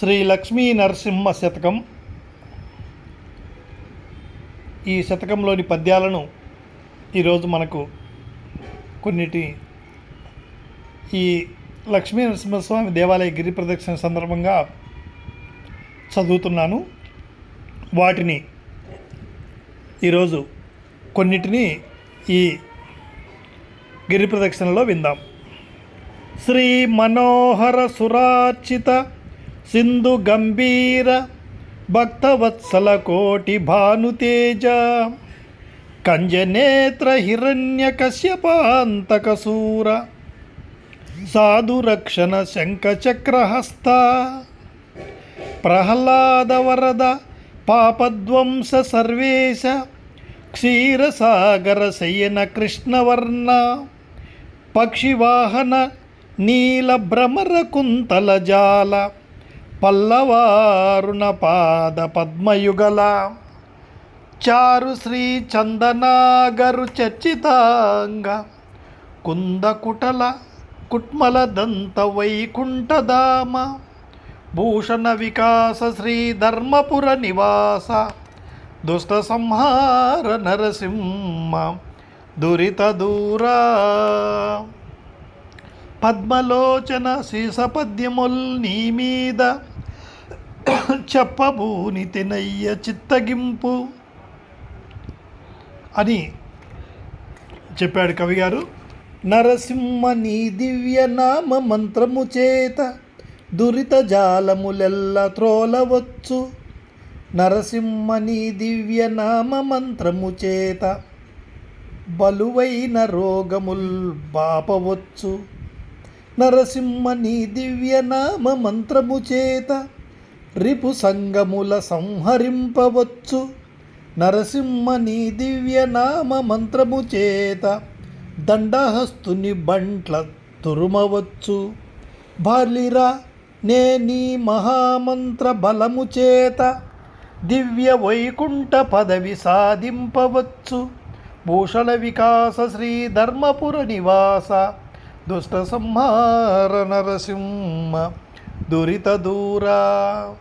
శ్రీ లక్ష్మీ నరసింహ శతకం. ఈ శతకంలోని పద్యాలను ఈరోజు మనకు కొన్నిటి ఈ లక్ష్మీ నరసింహస్వామి దేవాలయ గిరి ప్రదక్షిణ సందర్భంగా చదువుతున్నాను. వాటిని ఈరోజు కొన్నిటిని ఈ గిరి ప్రదక్షిణలో విందాం. శ్రీ మనోహర సురార్చిత సింధు గంభీర భక్తవత్సల కోటి భానుతేజ కంజనేత్ర హిరణ్య కశ్యపాంతక సూర సాధు రక్షణ ప్రహ్లాద వరద పాపధ్వంస సర్వేశ క్షీరసాగర శయన కృష్ణవర్ణ పక్షివాహన నీల భ్రమర కుంతల జాల. పల్లవారుణ పాద పద్మయుగల చారు శ్రీ చందనాగరు చర్చితాంగ కుందకుటల కుట్మల దంత వైకుంఠధామ భూషణ వికాస శ్రీ ధర్మపుర నివాస దుష్ట సంహార నరసింహ దురిత దూరా పద్మలోచన శీసపద్యముల్ నీ మీద చెప్పబూని తినయ్య చిత్తగింపు అని చెప్పాడు కవిగారు నరసింహ నీ దివ్య నామ మంత్రము చేత దురిత జాలములెల్ల త్రోలవచ్చు. నరసింహ నీ దివ్య నామ మంత్రము చేత బలువైన రోగముల్ బాపవచ్చు. నరసింహ నీ దివ్య నామ మంత్రము చేత రిపు సంగముల సంహరింపవచ్చు. నరసింహ నీ దివ్య నామ మంత్రము చేత దండహస్తుని బంట్ల తురుమవచ్చు. బాలిరా నే నీ మహామంత్ర బలము చేత దివ్య వైకుంఠ పదవి సాధింపవచ్చు. భూషణ వికాస శ్రీ ధర్మపుర నివాస దుష్ట సంహార నరసింహ దురిత దూరా.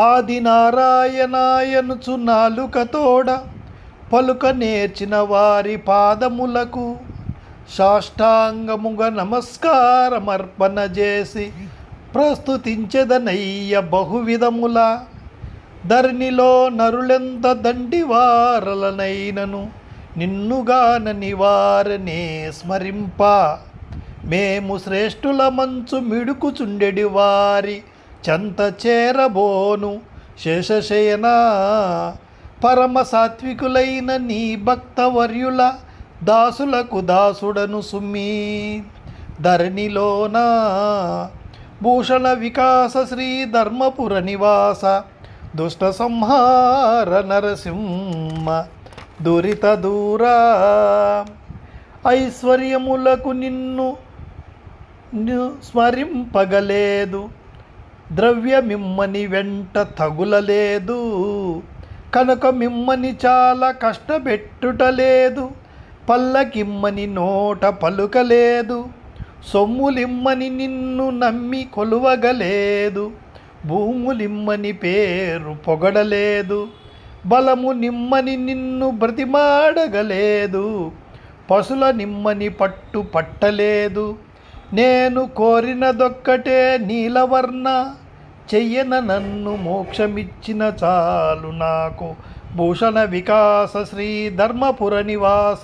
ఆది నారాయణాయనుచు నాలుకతోడ పలుక నేర్చిన వారి పాదములకు సాష్టాంగముగ నమస్కారమర్పణ చేసి ప్రస్తుతించెదనయ్య బహువిధముల. ధరణిలో నరులెంత దండివారలనైనను నిన్నుగాన నివారనే స్మరింప. మేము శ్రేష్ఠుల మంచు మిడుకుచుండెడి వారి చంత చేరబోను శేషశయన. పరమ సాత్వికులైన నీ భక్తవర్యుల దాసులకు దాసుడను సుమ్మి ధరణిలోన భూషణ వికాస శ్రీ ధర్మపుర నివాస దుష్ట సంహార నరసింహ. దురిత దూరా. ఐశ్వర్యములకు నిన్ను స్మరింపగలేదు. స్మరింపగలేదు ద్రవ్యమిమ్మని వెంట తగులలేదు. కనుక మిమ్మని చాలా కష్టపెట్టుటలేదు. పల్లకిమ్మని నోట పలుకలేదు. సొమ్ములిమ్మని నిన్ను నమ్మి కొలువగలేదు. భూములిమ్మని పేరు పొగడలేదు. బలము నిమ్మని నిన్ను బ్రతిమాడగలేదు. పశుల నిమ్మని పట్టు పట్టలేదు. నేను కోరినదొక్కటే నీలవర్ణ. చెయ్యన నన్ను మోక్షమిచ్చిన చాలు నాకు. భూషణ వికాస శ్రీ ధర్మపుర నివాస.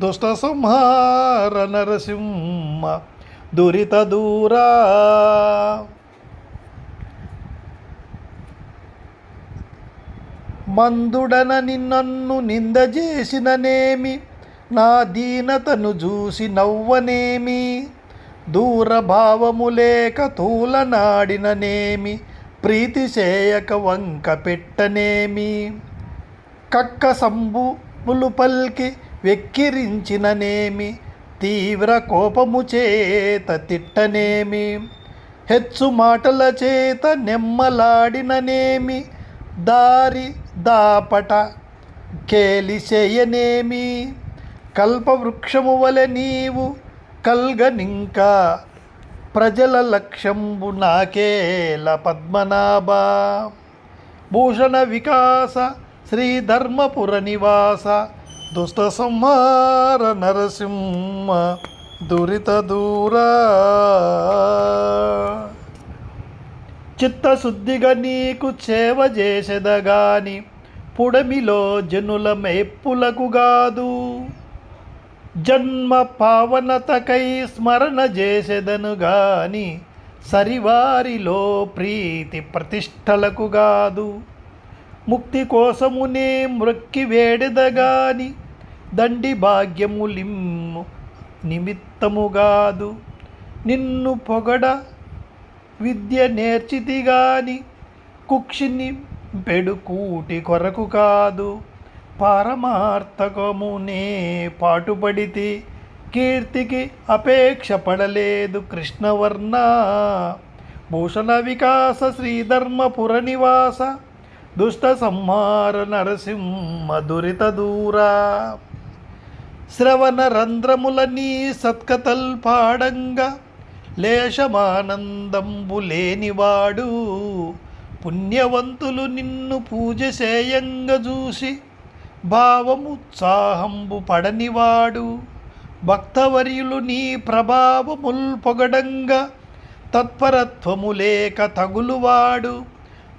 దుష్ట సంహార నరసింహ దురిత దూరా. మందుడన నిన్నన్ను నిందజేసిననేమి? నా దీనతను చూసి నవ్వనేమి? దూరభావము లేక తూలనాడిననేమి? ప్రీతి చేయక వంక పెట్టనేమి? కక్క సంబులు పల్కి వెక్కిరించిననేమి? తీవ్ర కోపము చేత తిట్టనేమి? హెచ్చు మాటల చేత నెమ్మలాడిననేమి? దారి దాపట కేలి చేయనేమి కల్పవృక్షము వలె నీవు కల్గనింకా. ప్రజల లక్ష్యంబు నాకేల పద్మనాభ. భూషణ వికాస శ్రీధర్మపుర నివాస. దుష్ట సంహార నరసింహ దురిత దూర. చిత్తశుద్ధిగా నీకు సేవ చేసేదగాని పుడమిలో జనుల మెప్పులకు గాదు. జన్మ పావనతకై స్మరణ చేసేదను గాని సరివారిలో ప్రీతి ప్రతిష్టలకు గాదు. ముక్తి కోసమునే మృక్కి వేడెదగాని దండి భాగ్యము లిమ్ నిమిత్తము నిమిత్తముగాదు నిన్ను పొగడ విద్య నేర్చితిగాని కుక్షిని పెడుకూటి కొరకు కాదు. పారమార్థకమునే పాటుపడితి. కీర్తికి అపేక్ష పడలేదు కృష్ణవర్ణ. భూషణ వికాస శ్రీధర్మపుర నివాస. దుష్ట సంహార నరసింహ దురిత దూరా. శ్రవణ రంధ్రముల నీ సత్కతల్పాడంగా లేశమానందంబు లేనివాడు పుణ్యవంతులు నిన్ను పూజ చేయంగా చూసి భావముత్సాహంబు పడనివాడు. భక్తవర్యులు నీ ప్రభావముల్ పొగడంగా తత్పరత్వము లేక తగులువాడు.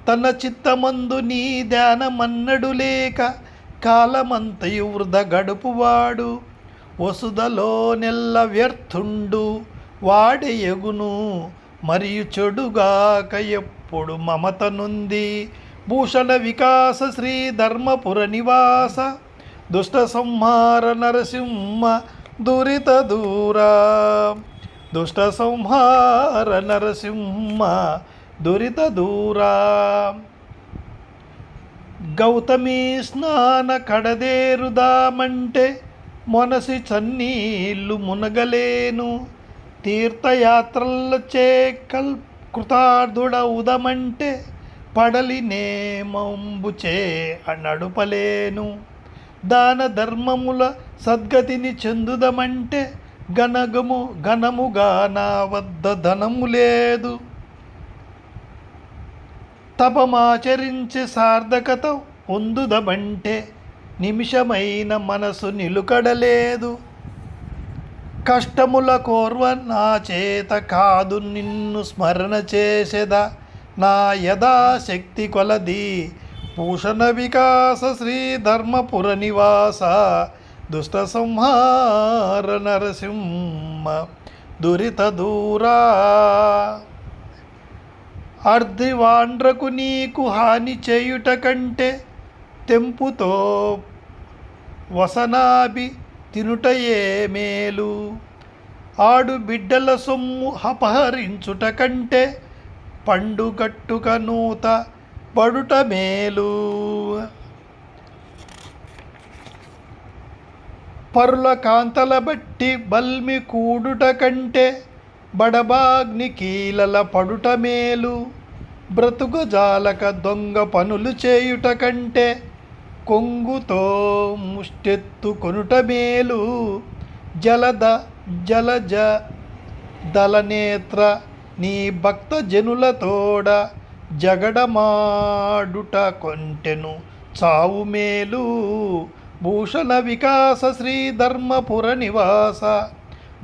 తన చిత్తమందు నీ ధ్యానమన్నడు లేక కాలమంతయు వృధ గడుపువాడు. వసుదలో నెల్ల వ్యర్థుండు వాడెయగును మరియు చెడుగాక ఎప్పుడు మమత నుంది భూషణ వికాస శ్రీ ధర్మపుర నివాస దుష్ట సంహార నరసింహ దురిత దూరా. దుష్ట సంహార నరసింహ దురిత దూరా. గౌతమి స్నాన కడదేరుదామంటే మొనసి చన్నీళ్ళు మునగలేను. తీర్థయాత్రలచే కల్ కృతార్థుడవుదమంటే పడలి నేమంబుచే నడుపలేను. దాన ధర్మముల సద్గతిని చెందుదమంటే గనగము ఘనముగా నా వద్ద ధనము లేదు. తపమాచరించి సార్థకత పొందుదమంటే నిమిషమైన మనసు నిలుకడలేదు. కష్టముల కోర్వ నా చేత కాదు నిన్ను స్మరణ చేసేద. నా యథాశక్తి కొలది భూషణ వికాస శ్రీ ధర్మపుర నివాస. దుష్ట సంహార నరసింహ దురిత దూరా. అర్ధివాండ్రకు నీకు హాని చేయుట కంటే తెంపుతో వసనాభి తినుటయే మేలు. ఆడు బిడ్డల సొమ్ము అపహరించుట కంటే పండుగట్టుక నూత పడుట మేలు. పరుల కాంతల బట్టి బల్మి కూడుట కంటే బడబాగ్ని కీలల పడుట మేలు. బ్రతుకు జాలక దొంగ పనులు చేయుట కంటే కొంగుతో ముష్టెత్తు కొనుట మేలు. జలద జలజ దళనేత్ర నీ భక్త జనులతోడ జగడమాడుట కొంటెను చావు మేలు. భూషణ వికాస శ్రీ ధర్మపుర నివాస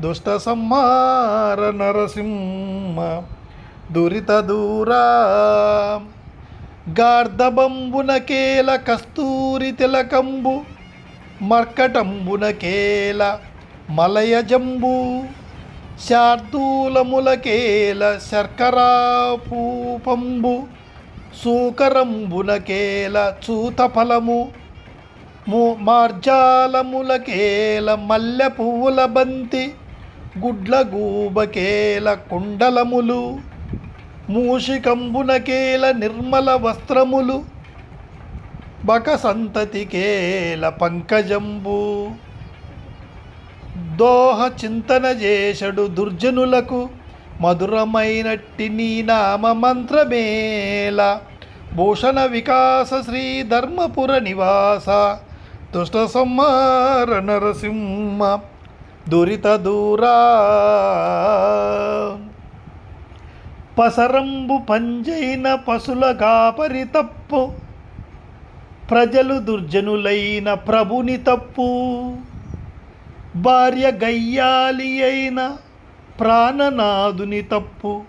దుష్ట సంహార నరసింహ దురిత దూరా. గార్ధబంబునకేల కస్తూరి తిలకంబు మర్కటంబునకేల మలయజంబు శార్దూలములకేల శర్కరాపూపంబు సూకరంబునకేల చూతఫలము ము మార్జాలములకేల మల్లె పువ్వుల బంతి గుడ్లగూబకేల కుండలములు. మూషికంబునకేల నిర్మల వస్త్రములు బక సంతతికేల పంకజంబు. దోహ చింతన చేసడు దుర్జనులకు మధురమైనట్టి నీ నామ మంత్రమేల. భూషణ వికాస శ్రీ ధర్మపుర నివాస దుష్ట సంహార నరసింహ దురిత దూరా. పసరంబు పంజైన పశుల గాపరి తప్పు. ప్రజలు దుర్జనులైన ప్రభుని తప్పు. భార్య గయ్యాలి అయిన ప్రాణనాదుని తప్పు.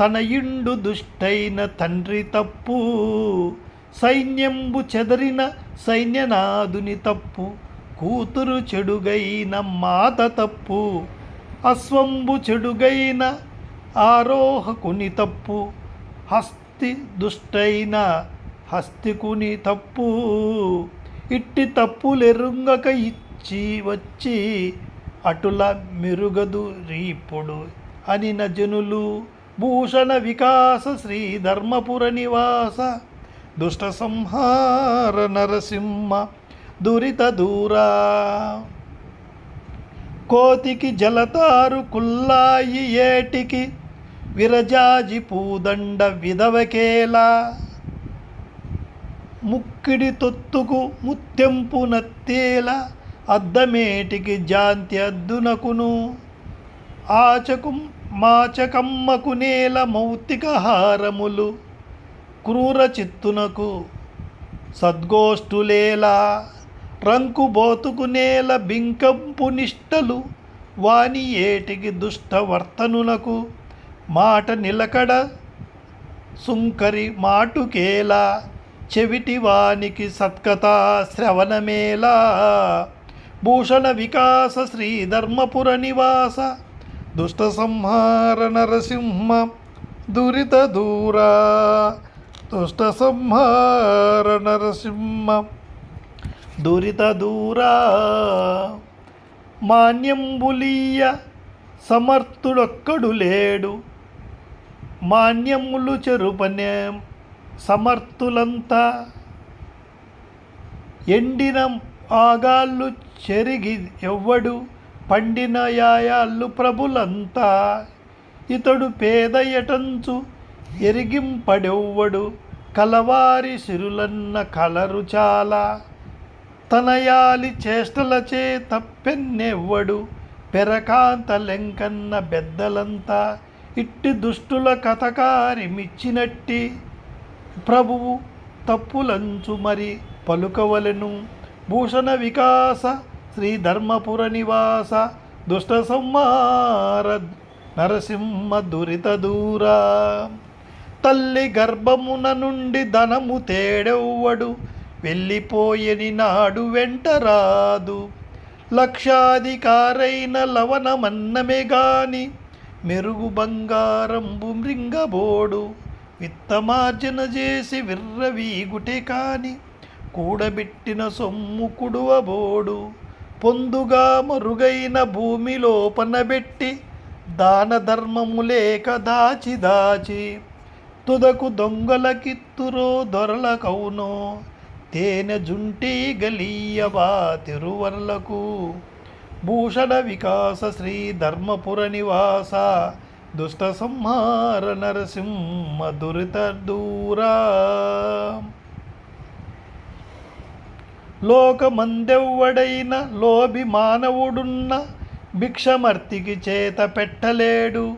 తన ఇండు దుష్టైన తండ్రి తప్పు. సైన్యంబు చెదరిన సైన్యనాదుని తప్పు. కూతురు చెడుగైన మాత తప్పు. అశ్వంబు చెడుగైన ఆరోహకుని తప్పు హస్తి దుష్టైన హస్తికుని తప్పు ఇట్టి తప్పులెరుంగక ఇచ్చి వచ్చి అటుల మెరుగదు రీపుడు అని నజనులు భూషణ వికాస శ్రీ ధర్మపుర నివాస దుష్ట సంహార నరసింహ దురిత దూరా. కోతికి జలతారు కుల్లాయి ఏటికి విరజాజి పూదండ విధవకేలా. ముక్కిడి తొత్తుకు ముత్యంపు నత్తేల. అద్దమేటికి జాంతి అద్దునకును. ఆచకు మాచకమ్మకు నేల మౌతిక హారములు. క్రూర చిత్తునకు సద్గోష్ఠులేలా. రంకు బోతుకు నేల బింకంపు నిష్టలు. వాని ఏటికి దుష్ట వర్తనులకు మాట నిలకడ. సుంకరి మాటుకేలా చెవిటి వానికి సత్కథా శ్రవణమేలా భూషణ వికాస శ్రీ ధర్మపుర నివాస. దుష్ట సంహార నరసింహ దురిత దూరా. దుష్ట సంహార నరసింహ దురిత దూరా. మాన్యంబులీయ సమర్థుడొక్కడు లేడు. మాన్యములు చెరుపనే సమర్థులంతా ఎండిన ఆగాళ్ళు చెరిగి ఎవ్వడు పండిన యాయాళ్ళు ప్రభులంతా. ఇతడు పేద ఎటంచు ఎరిగింపడెవ్వడు కలవారి సిరులన్న కలరు చాలా. తనయాలి చేష్టలచే తప్పెన్నెవ్వడు పెరకాంత లెంకన్న బెద్దలంతా. ఇట్టి దుష్టుల కథకారి మిచ్చినట్టి ప్రభువు తప్పులంచు మరి పలుకవలెను. భూషణ వికాస శ్రీ ధర్మపుర నివాస దుష్ట సంహార నరసింహ దురిత దూరా. తల్లి గర్భమున నుండి ధనము తేడెవ్వడు వెళ్ళిపోయని నాడు వెంట రాదు. లక్షాధికారైన లవణమన్నమే గాని మెరుగు బంగారంబు మృంగబోడు విత్తమార్జన చేసి విర్రవీగుటే కాని కూడబెట్టిన సొమ్ము కుడువబోడు పొందుగా మరుగైన భూమి లోపనబెట్టి దాన ధర్మము లేక దాచి దాచి తుదకు దొంగలకిత్తురో దొరలకౌనో తేనె జుంటి గలీయవా తిరువర్లకు. భూషణ వికాస శ్రీ ధర్మపుర నివాస దుష్ట సంహార నరసింహ దురిత దూరా లోకమందెవ్వడైన లోభి మానవుడున్న భిక్షమర్తికి చేత పెట్టలేడు.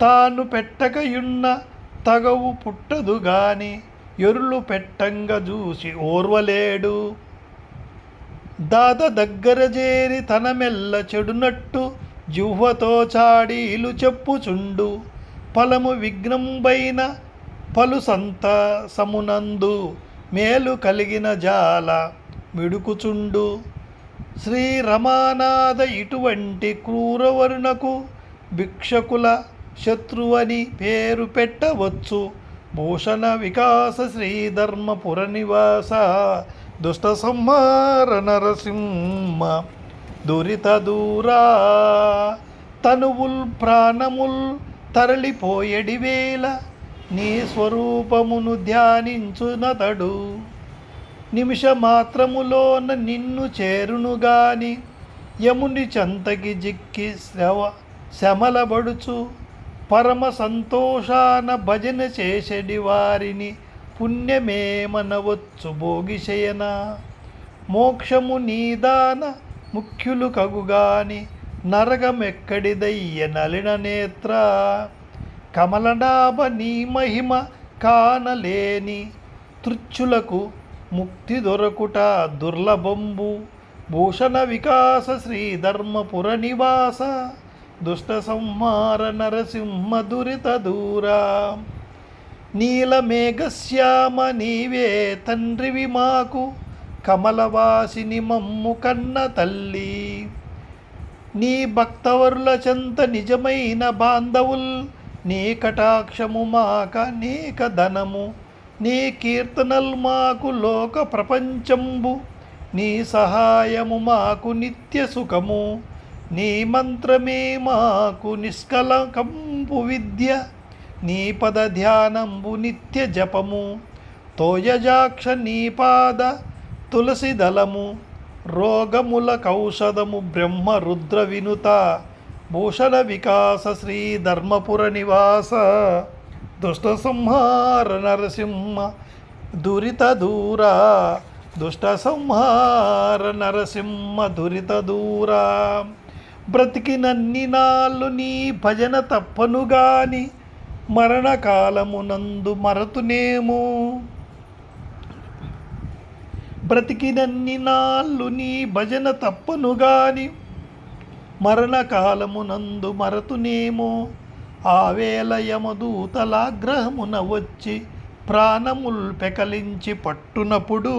తాను పెట్టకయున్న తగవు పుట్టదు గాని ఎరులు పెట్టంగా చూసి ఓర్వలేడు. దాద దగ్గర చేరి తన మెల్ల చెడునట్టు జిహ్వతో చాడీలు చెప్పుచుండు. ఫలము విఘ్నంబైన పలు సంత సమునందు మేలు కలిగిన జాల మిడుకుచుండు. శ్రీ రమానాథ ఇటువంటి క్రూరవరుణకు భిక్షకుల శత్రువని పేరు పెట్టవచ్చు. భూషణ వికాస శ్రీధర్మపుర నివాస దుష్ట సంహార నరసింహ దురిత దూరా తనువుల్ ప్రాణముల్ తరలిపోయడి వేళ నీ స్వరూపమును ధ్యానించునతడు. నిమిషమాత్రములోన నిన్ను చేరునుగాని యముని చంతకి జిక్కి శ్రవ శమలబడుచు పరమ సంతోషాన భజన చేసెడి వారిని పుణ్యమేమనవచ్చు భోగిశయన? మోక్షము నీదాన ముఖ్యులు కగుగాని నరగమెక్కడిదయ్య నలిన నేత్ర? కమలనాభ నీ మహిమ కానలేని తృచ్చులకు ముక్తి దొరకుట దుర్లభంబు. భూషణ వికాస శ్రీ ధర్మపుర నివాస. దుష్ట సంహార నరసింహ దురిత దూరా. నీలమేఘశ్యామ నీవే తండ్రివి మాకు కమలవాసిని మమ్ము కన్న తల్లి. నీ భక్తవరుల చెంత నిజమైన బాంధవుల్ నీ కటాక్షము మాక నీక ధనము. నీ కీర్తనల్ మాకు లోక ప్రపంచంబు నీ సహాయము మాకు నిత్య సుఖము. నీ మంత్రమే మాకు నిష్కలంకంపు విద్య. నీ పద ధ్యానంబు నిత్య జపము తోయజాక్ష నీపాద తులసి దళము రోగముల కౌషధము బ్రహ్మ రుద్ర వినుత భూషణ వికాస శ్రీ ధర్మపుర నివాస. దుష్ట సంహార నరసింహ దురిత దూర. దుష్ట సంహార నరసింహ దురిత దూర. బ్రతికినన్ని నాళ్ళు నీ భజన తప్పను గాని మరణకాలమునందు మరతునేమో. బ్రతికినన్ని నాళ్ళు నీ భజన తప్పను గాని మరణకాలమునందు మరతునేమో. ఆ యమదూతలాగ్రహమున వచ్చి ప్రాణముల్ పెకలించి పట్టునప్పుడు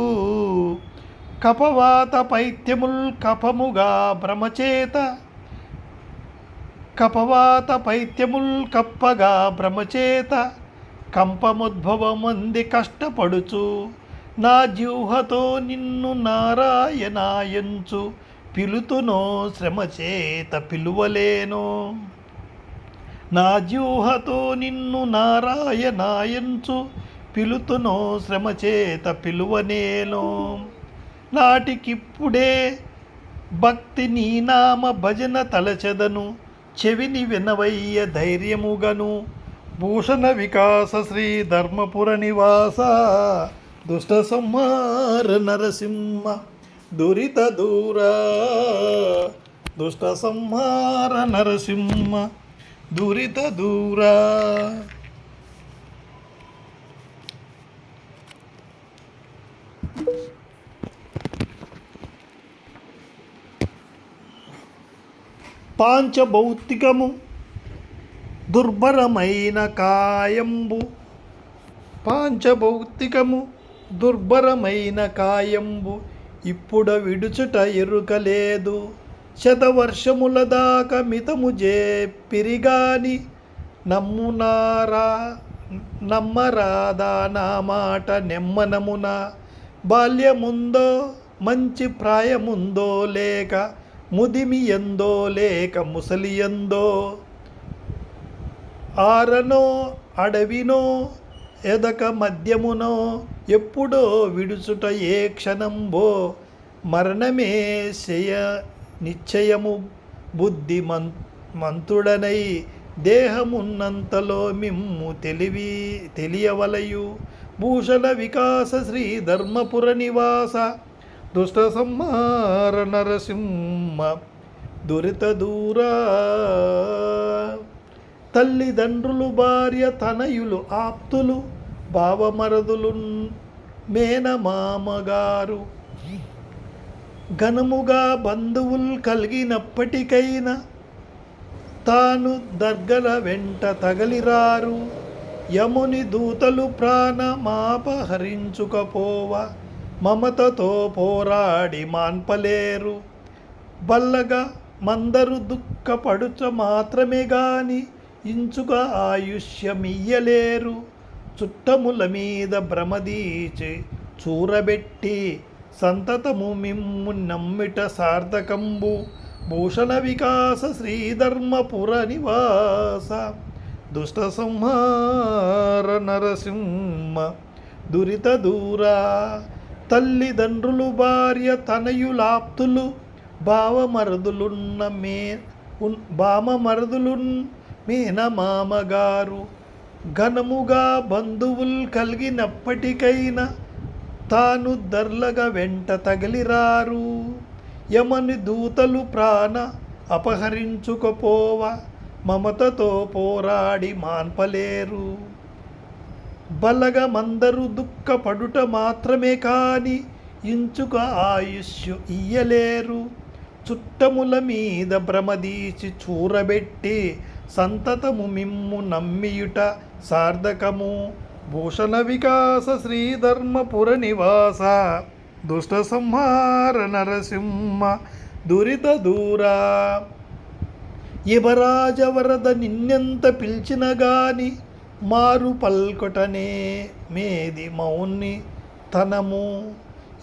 కపవాత పైత్యముల్ కపముగా భ్రమచేత కపవాత పైత్యముల్ కప్పగా భ్రమచేత కంపముద్భవమంది కష్టపడుచు నా జ్యూహతో నిన్ను నారాయణాయంచు పిలుతునో శ్రమచేత పిలువలేను. నా జ్యూహతో నిన్ను నారాయణాయంచు పిలుతునో శ్రమచేత పిలువనేను. నాటికిప్పుడే భక్తి నీ నామ భజన తలచెదను. చెవిని వినవయ్య ధైర్యముగను. భూషణ వికాస శ్రీ ధర్మపుర నివాస. దుష్ట సంహార నరసింహ దురిత దూరా. దుష్ట సంహార నరసింహ దురిత దూరా. పాంచభౌతికము దుర్భరమైన కాయంబు. పాంచభౌతికము దుర్భరమైన కాయంబు. ఇప్పుడు విడుచుట ఎరుకలేదు శతవర్షముల దాకా మితము జేపిరిగాని నమ్మునారా నమ్మరాదా నా మాట నెమ్మనమునా. బాల్యముందో మంచి ప్రాయముందో లేక ముదిమి ఎందో లేక ముసలి ఎందో ఆరనో అడవినో ఎదక మద్యమునో ఎప్పుడో విడుచుట ఏ క్షణంబో? మరణమే శయ నిశ్చయము. బుద్ధి మన్ మంతుడనై దేహమున్నంతలో మిమ్ము తెలివి తెలియవలయు. భూషణ వికాస శ్రీ ధర్మపుర నివాస దుష్ట సంహార నరసింహ దురిత దూరా. తల్లిదండ్రులు భార్య తనయులు ఆప్తులు భావమరదులు మేనమామగారు ఘనముగా బంధువులు కలిగినప్పటికైనా తాను దర్గల వెంట తగలిరారు. యముని దూతలు ప్రాణమాపహరించుకపోవ. మమతతో పోరాడి మాన్పలేరు. బల్లగా మందరు దుఃఖపడుచ మాత్రమే గాని ఇంచుక ఆయుష్యమియ్యలేరు. చుట్టముల మీద భ్రమదీచి చూరబెట్టి సంతతము మిమ్ము నమ్మిట సార్థకంబు. భూషణ వికాస శ్రీధర్మపుర నివాస. దుష్ట సంహార నరసింహ దురిత దూరా. తల్లిదండ్రులు భార్య తనయులాప్తులు భావమరదులున్న మే ఉన్ మేన మేనమామగారు ఘనముగా బంధువులు కలిగినప్పటికైనా తాను దర్లగా వెంట తగిలిరారు. యమని దూతలు ప్రాణ అపహరించుకపోవ మమతతో పోరాడి మాన్పలేరు. బలగమందరు దుఃఖపడుట మాత్రమే కాని ఇంచుక ఆయుష్యు ఇయ్యలేరు. చుట్టముల మీద భ్రమదీచి చూరబెట్టి సంతతము మిమ్ము నమ్మియుట సార్థకము. భూషణ వికాస శ్రీధర్మపుర నివాస. దుష్ట సంహార నరసింహ దురిత దూరా. యువరాజవరద నిన్నెంత పిలిచిన గాని మారు పల్కొటనే మేది మౌన్ని తనము.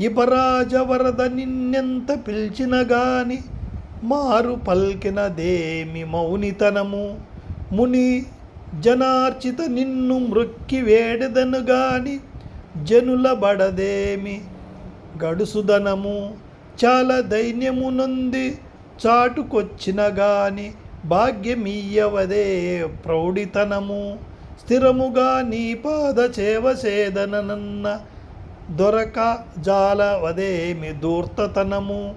ఇపరాజ వరద నిన్నెంత పిలిచిన గాని మారు పల్కినదేమి మౌనితనము ముని జనార్చిత నిన్ను మృక్కి వేడెదను గాని జనుల బడదేమి గడుసుదనము. చాలా దైన్యము నొంది చాటుకొచ్చిన గాని భాగ్యమీయవదే ప్రౌఢితనము. స్థిరముగా నీ పాద చేవసేదనన్న దొరక జాలవదేమి దూర్తతనము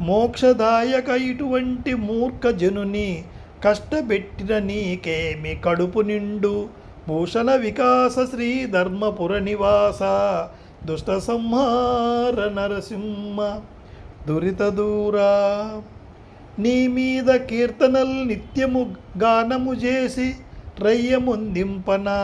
మోక్షదాయక ఇటువంటి మూర్ఖజనుని కష్టపెట్టిన నీకేమి కడుపు నిండు? భూషణ వికాస శ్రీ ధర్మపుర నివాస దుష్ట సంహార నరసింహ దురిత దూరా. నీ మీద కీర్తనలు నిత్యము గానము చేసి రయ్యముందింపనా